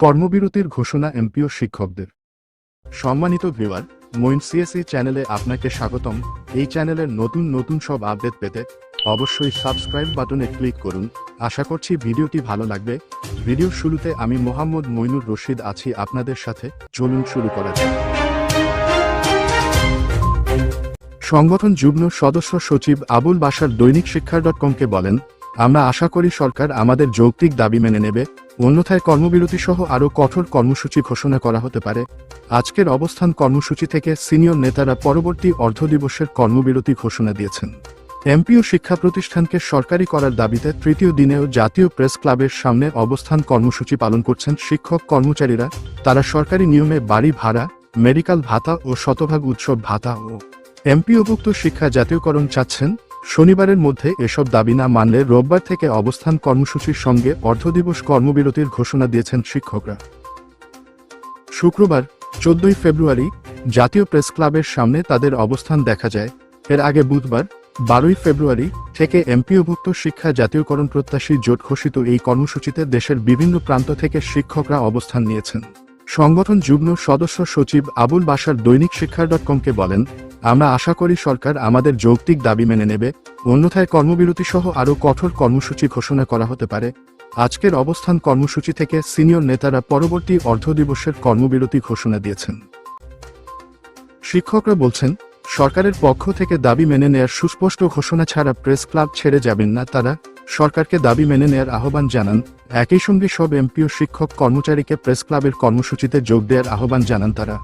কর্মবিরতির ঘোষণা এমপিও শিক্ষকদের। সম্মানিত ভিউয়ার মইন সিএসই চ্যানেলে আপনাকে স্বাগতম। এই চ্যানেলের নতুন নতুন সব আপডেট পেতে অবশ্যই সাবস্ক্রাইব বাটনে ক্লিক করুন। আশা করছি ভিডিওটি ভালো লাগবে। ভিডিওর শুরুতে আমি মোহাম্মদ মইনুর রশিদ আছি আপনাদের সাথে। চলুন শুরু করা যাক। সংগঠন যুগ্ম সদস্য সচিব আবুল বাসার দৈনিক শিক্ষা ডট কমকে বলেন আমরা আশা করি সরকার আমাদের যৌক্তিক দাবি মেনে নেবে, অন্যথায় কর্মবিরতি সহ আরও কঠোর কর্মসূচি ঘোষণা করা হতে পারে। আজকের অবস্থান কর্মসূচি থেকে সিনিয়র নেতারা পরবর্তী অর্ধদিবসের কর্মবিরতি ঘোষণা দিয়েছেন। এমপিও শিক্ষা প্রতিষ্ঠানকে সরকারি করার দাবিতে তৃতীয় দিনেও জাতীয় প্রেস ক্লাবের সামনে অবস্থান কর্মসূচি পালন করছেন শিক্ষক কর্মচারীরা। তারা সরকারি নিয়মে বাড়ি ভাড়া মেডিকেল ভাতা ও শতভাগ উৎসব ভাতা ও এমপিওভুক্ত শিক্ষা জাতীয়করণ চাচ্ছেন। শনিবারের মধ্যে এসব দাবি না মানলে রোববার থেকে অবস্থান কর্মসূচির সঙ্গে অর্ধদিবস কর্মবিরতির ঘোষণা দিয়েছেন শিক্ষকরা। শুক্রবার, চোদ্দই ফেব্রুয়ারি, জাতীয় প্রেস ক্লাবের সামনে তাদের অবস্থান দেখা যায়। এর আগে বুধবার, বারোই ফেব্রুয়ারি থেকে এমপিওভুক্ত শিক্ষা জাতীয়করণ প্রত্যাশী জোট ঘোষিত এই কর্মসূচিতে দেশের বিভিন্ন প্রান্ত থেকে শিক্ষকরা অবস্থান নিয়েছেন। সংগঠন যুগ্ম সদস্য সচিব আবুল বাসার দৈনিক শিক্ষা ডট কমকে বলেন আমরা আশা করি সরকার আমাদের যৌক্তিক দাবি মেনে নেবে। অন্যথায় কর্মবিরতি সহ আরও কঠোর কর্মসূচি ঘোষণা করা হতে পারে। আজকের অবস্থান কর্মসূচি থেকে সিনিয়র নেতারা পরবর্তী অর্ধদিবসের কর্মবিরতি ঘোষণা দিয়েছেন। শিক্ষকরা বলছেন, সরকারের পক্ষ থেকে দাবি মেনে নেয়ার সুস্পষ্ট ঘোষণা ছাড়া প্রেস ক্লাব ছেড়ে যাবেন না তারা। সরকারকে দাবি মেনে নেয়ার আহ্বান জানান। একই সঙ্গে সব এমপিও শিক্ষক কর্মচারীকে প্রেস ক্লাবের কর্মসূচিতে যোগ দেওয়ার আহ্বান জানান তারা।